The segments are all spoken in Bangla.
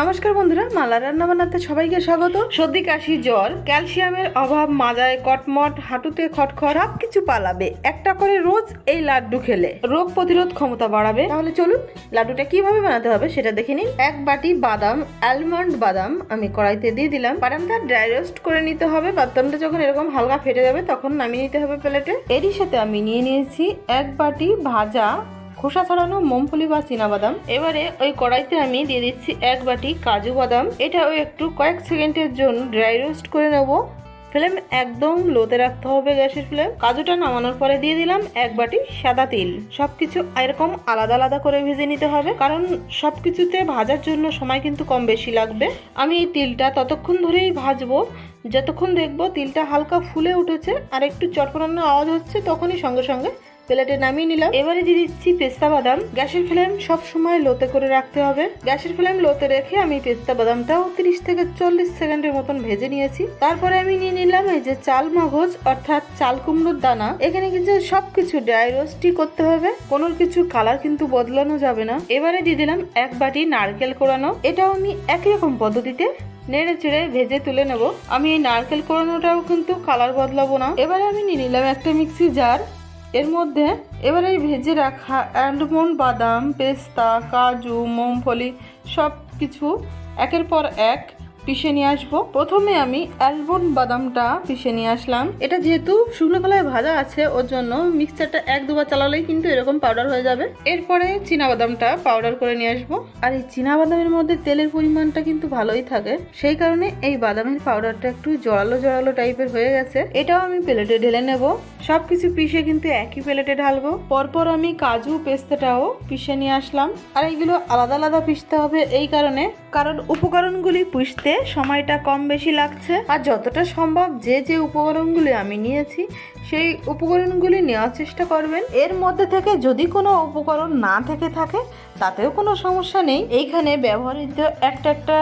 নমস্কার বন্ধুরা মালা রান্না বানাতে সবাইকে স্বাগত। সর্দি, কাশি, জ্বর, ক্যালসিয়ামের অভাব, মাজায় কটমট, হাঁটুতে খটখট সব কিছু পালাবে। একটা করে রোজ এই লাড্ডু খেলে রোগ প্রতিরোধ ক্ষমতা বাড়াবে। তাহলে চলুন, লাড্ডুটা কীভাবে বানাতে হবে সেটা দেখে নিন। এক বাটি বাদাম অ্যালমন্ড বাদাম আমি কড়াইতে দিয়ে দিলাম। বাদামটা ড্রাই রোস্ট করে নিতে হবে। বাদামটা যখন এরকম হালকা ফেটে যাবে, তখন নামিয়ে নিতে হবে প্লেটে। এরই সাথে আমি নিয়ে নিয়েছি এক বাটি ভাজা খোসা ছাড়ানো মুমফলি বা বাদাম এবারে ওই কড়াইতে আমি দিয়ে দিচ্ছি এক বাটি কাজু বাদাম। এটা ওই একটু কয়েক সেকেন্ডের জন্য ড্রাই রোস্ট করে নেব। ফ্লেম একদম লোতে রাখতে হবে গ্যাসের ফ্লেম। কাজুটা নামানোর পরে দিয়ে দিলাম এক বাটি সাদা তিল। সবকিছু এরকম আলাদা আলাদা করে ভেজে নিতে হবে। কারণ সবকিছুতে ভাজার জন্য সময় কিন্তু কম বেশি লাগবে। আমি এই তিলটা ততক্ষণ ধরেই ভাজবো। যতক্ষণ দেখব তিলটা হালকা ফুলে উঠেছে আর একটু চটপটানো আওয়াজ হচ্ছে, তখনই সঙ্গে সঙ্গে প্লেটে নামিয়ে নিলাম। এবারে দিয়ে দিচ্ছি পেস্তা বাদাম। গ্যাসের ফ্লেম সব সময় লোতে করে রাখতে হবে। গ্যাসের ফ্লেম লোতে রেখে আমি পেস্তা বাদামটাও তিরিশ থেকে চল্লিশ সেকেন্ডের মতন ভেজে নিয়েছি। তারপরে আমি নিয়ে নিলাম এই যে চাল মগজ, অর্থাৎ চাল কুমড়োর দানা। এখানে কিন্তু সবকিছু ড্রাই রোস্টই করতে হবে। কোনো কিছু কালার কিন্তু বদলানো যাবে না। এবারে দিয়ে দিলাম এক বাটি নারকেল কোড়ানো এটাও আমি একই রকম পদ্ধতিতে নেড়ে চেড়ে ভেজে তুলে নেব। আমি এই নারকেল কোড়ানোটাও কিন্তু কালার বদলাবো না। এবারে আমি নিয়ে নিলাম একটা মিক্সি জার এর মধ্যে এবারে ভেজে রাখা অ্যান্ডমন্ড, বাদাম, পেস্তা, কাজু মুমফলি সব কিছু একের পর এক পিষে নিয়ে আসব। প্রথমে আমি অ্যালমন্ড বাদামটা পিষে নিয়ে আসলাম। এটা যেহেতু শুকনো কলায় ভাজা আছে, ওর জন্য মিক্সচারটা এক দুবার চালালেই কিন্তু এরকম পাউডার হয়ে যাবে। এরপরে বাদামটা পাউডার করে নিয়ে আসব। আর এই বাদামের মধ্যে তেলের পরিমাণটা কিন্তু ভালোই থাকে। সেই কারণে এই বাদামের পাউডারটা একটু জড়ালো জড়ালো টাইপের হয়ে গেছে। এটাও আমি প্লেটে ঢেলে নেব। সবকিছু পিষে কিন্তু একই প্লেটে ঢালবো। পরপর আমি কাজু পেস্তাটাও পিষে নিয়ে আসলাম। আর এইগুলো আলাদা আলাদা পিষতে হবে এই কারণে। কারণ উপকরণগুলি পুষতে সময়টা কম বেশি লাগছে। আর যতটা সম্ভব যে যে উপকরণগুলি আমি নিয়েছি সেই উপকরণগুলি নেওয়ার চেষ্টা করবেন। এর মধ্যে থেকে যদি কোনো উপকরণ না থেকে থাকে, তাতেও কোনো সমস্যা নেই। এইখানে ব্যবহৃত একটা একটা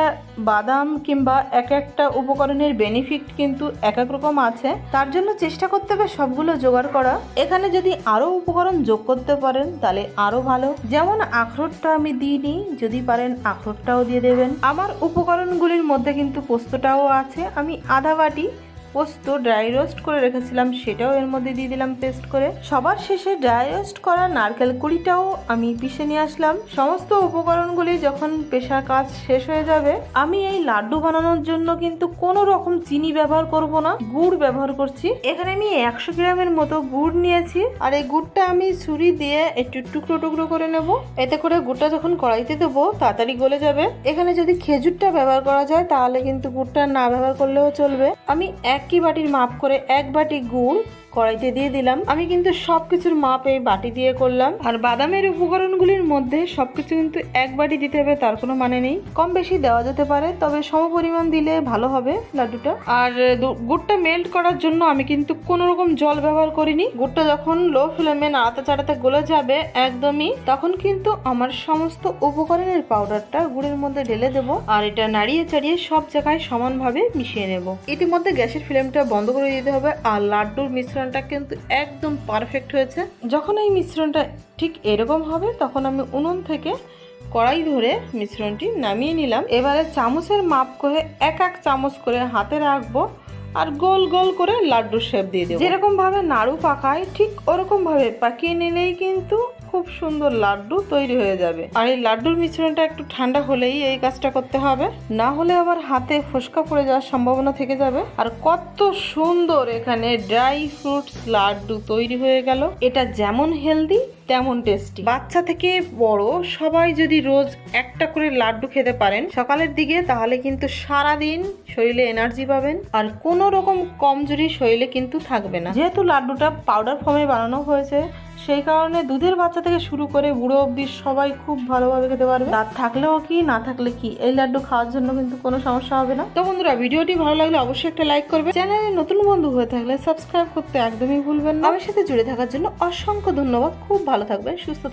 বাদাম কিংবা এক একটা উপকরণের বেনিফিট কিন্তু এক এক রকম আছে। তার জন্য চেষ্টা করতে হবে সবগুলো জোগাড় করা। এখানে যদি আরও উপকরণ যোগ করতে পারেন, তাহলে আরও ভালো। যেমন আখরোটটা আমি দিইনি যদি পারেন আখরোটটাও দিয়ে দেবেন। আমার উপকরণগুলির মধ্যে কিন্তু পোস্তটাও আছে। আমি আধা বাটি পোস্ত ড্রাই রোস্ট করে রেখেছিলাম, সেটাও এর মধ্যে দিয়ে দিলাম পেস্ট করে। সবার শেষে ড্রাই রোস্ট করা নারকেল কুড়িটাও আমি পিষে নিয়ে আসলাম। সমস্ত উপকরণগুলি যখন পেশার কাজ শেষ হয়ে যাবে, আমি এই লাড্ডু বানানোর জন্য কিন্তু কোনো রকম চিনি ব্যবহার করব না, গুড় ব্যবহার করছি। এখানে আমি একশো গ্রামের মতো গুড় নিয়েছি, আর এই গুড়টা আমি ছুরি দিয়ে একটু টুকরো টুকরো করে নেব। এতে করে গুড়টা যখন কড়াইতে দেবো, তাড়াতাড়ি গলে যাবে। এখানে যদি খেজুরটা ব্যবহার করা যায়, তাহলে কিন্তু গুড়টা না ব্যবহার করলেও চলবে। আমি একই বাটির মাপ করে এক বাটি গুড় কড়াইতে দিয়ে দিলাম। আমি কিন্তু সব কিছুর মাপ এই বাটি দিয়ে করলাম। আর বাদামের উপকরণগুলির মধ্যে সবকিছু কিন্তু এক বাটি দিতে হবে, তার কোনো মানে নেই। কম বেশি দেওয়া যেতে পারে, তবে সম পরিমাণ দিলে ভালো হবে লাড্ডুটা। আর গুড়টা মেল্ট করার জন্য আমি কিন্তু কোনো রকম জল ব্যবহার করিনি। গুড়টা যখন লো ফ্লেমে নাড়াতে চাড়াতে গলে যাবে একদমই, তখন কিন্তু আমার সমস্ত উপকরণের পাউডারটা গুড়ের মধ্যে ঢেলে দেব। আর এটা নাড়িয়ে চাড়িয়ে সব জায়গায় সমানভাবে মিশিয়ে নেব। ইতিমধ্যে গ্যাসের ফ্লেমটা বন্ধ করে দিতে হবে। আর লাড্ডুর মিশ্রণটা কিন্তু একদম পারফেক্ট হয়েছে। যখন এই মিশ্রণটা ঠিক এরকম হবে তখন আমি উনুন থেকে কড়াই ধরে মিশ্রণটি নামিয়ে নিলাম। এবারে চামচের মাপ করে এক এক চামচ করে হাতে রাখব আর গোল গোল করে লাড্ডুর শেপ দিয়ে দেবো। যেরকমভাবে নাড়ু পাকায় ঠিক ওরকমভাবে পাকিয়ে নিলেই কিন্তু খুব সুন্দর লাড্ডু তৈরি হয়ে যাবে। আর এই লাড্ডুর মিশ্রণটা একটু ঠান্ডা হলেই এই কাজটা করতে হবে। না হলে আবার হাতে ফোসকা পড়ে যাওয়ার সম্ভাবনা থেকে যাবে। আর কত সুন্দর এখানে ড্রাই ফ্রুটস লাড্ডু তৈরি হয়ে গেল। এটা যেমন হেলদি তেমন টেস্টি বাচ্চা থেকে বড় সবাই যদি রোজ একটা করে লাড্ডু খেতে পারেন, সকালের দিকে তাহলে কিন্তু সারা দিন শরীরে এনার্জি পাবেন। আর কোনো রকম কমজোরি শরীরে কিন্তু থাকবে না। যেহেতু লাড্ডুটা পাউডার ফর্মে বানানো হয়েছে সেই কারণে দুধের বাচ্চা থেকে শুরু করে বুড়ো অবধি সবাই খুব ভালোভাবে খেতে পারবে। দাঁত থাকলেও কি, না থাকলে কি? এই লাড্ডু খাওয়ার জন্য কিন্তু কোনো সমস্যা হবে না। তো বন্ধুরা, ভিডিওটি ভালো লাগলে অবশ্যই একটা লাইক করবে। চ্যানেলে নতুন বন্ধু হয়ে থাকলে সাবস্ক্রাইব করতে একদমই ভুলবেন না। আমার সাথে জুড়ে থাকার জন্য অসংখ্য ধন্যবাদ। খুব ভালো থাকবেন, সুস্থ